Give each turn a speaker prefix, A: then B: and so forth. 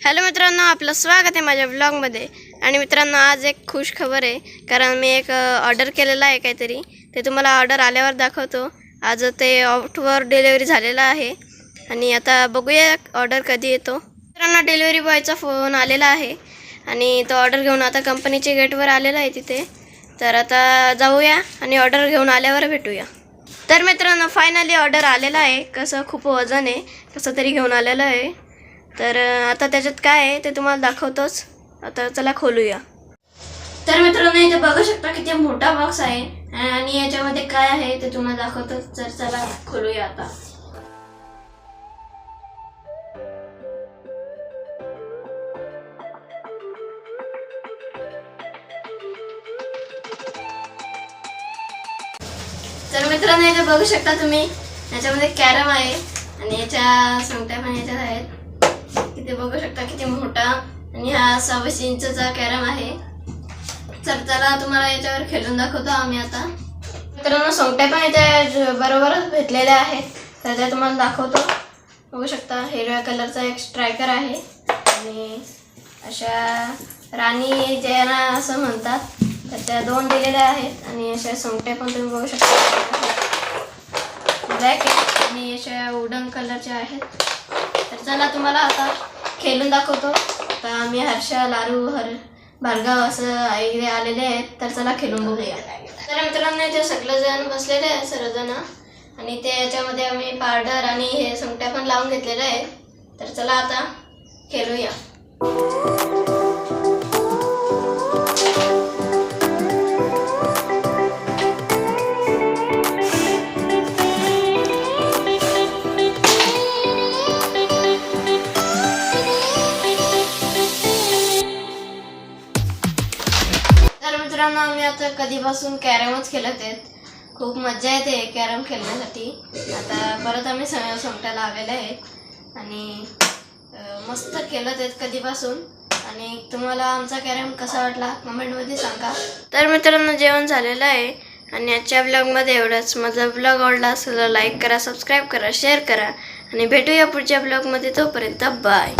A: Hello मित्रांनो आपलं स्वागत आहे माझ्या ब्लॉगमध्ये आणि मित्रांनो आज एक खुश खबर आहे कारण मी एक ऑर्डर केलेलं आहे काहीतरी. ते तुम्हाला ऑर्डर आल्यावर दाखवतो. आज ते आउटवर डिलेवरी झालेलं आहे. आणि आता बघूया ऑर्डर कधी येतो. मित्रांनो डिलेवरी बॉयचा फोन आलेला आहे. आणि तो ऑर्डर घेऊन आता कंपनीच्या गेटवर आलेला आहे तिथे. तर आता जाऊया आणि ऑर्डर घेऊन आल्यावर भेटूया. तर मित्रांनो फायनली ऑर्डर आलेला आहे. कसं खूप वजन आहे कसं तरी घेऊन आलेलं आहे. तर आता त्याच्यात काय आहे ते तुम्हाला दाखवतोच. आता चला खोलूया. तर मित्रांनो इथे बघू शकता किती मोठा बॉक्स आहे. आणि याच्यामध्ये काय आहे ते तुम्हाला दाखवतोच. तर चला खोलूया आता. तर मित्रांनो इथे बघू शकता तुम्ही. याच्यामध्ये कॅरम आहे. आणि याच्या संगट्या पण याच्यात आहेत. इथे बघू शकता किती मोठा आणि हा सव्वीस इंचचा कॅरम आहे. तर त्याला तुम्हाला याच्यावर खेळून दाखवतो आम्ही आता. मित्रांनो सोंगट्या पण याच्या बरोबरच भेटलेल्या आहेत. तर त्या तुम्हाला दाखवतो. बघू शकता हिरव्या कलरचा एक स्ट्रायकर आहे. आणि अशा राणी ज्यांना असं म्हणतात. तर त्या दोन दिलेल्या आहेत. आणि अशा सोंगट्या पण तुम्ही बघू शकता. ब्लॅक आहे. आणि अशा वुडन कलरच्या आहेत. तर चला तुम्हाला आता खेळून दाखवतो. तर आम्ही हर्षा लारू हर भार्गव असं इकडे आलेले आहेत तर चला खेळून बघूया. तर मित्रांनो ते सगळेजण बसलेले आहेत सर्वजण. आणि ते याच्यामध्ये आम्ही पावडर आणि हे संगट्या पण लावून घेतलेल्या आहेत तर चला आता खेळूया. मित्रांनो आम्ही आता कधीपासून कॅरमच खेळत आहेत. खूप मजा येते कॅरम खेळण्यासाठी. आता परत आम्ही स- सोंगट्या लावलेल्या आहेत. आणि मस्त खेळत आहेत कधीपासून. आणि तुम्हाला आमचा कॅरम कसा वाटला कमेंटमध्ये सांगा. तर मित्रांनो जेवण झालेलं आहे. आणि आजच्या ब्लॉगमध्ये एवढंच. माझा ब्लॉग आवडला असेल लाईक करा सबस्क्राईब करा शेअर करा. आणि भेटूया पुढच्या ब्लॉगमध्ये तोपर्यंत बाय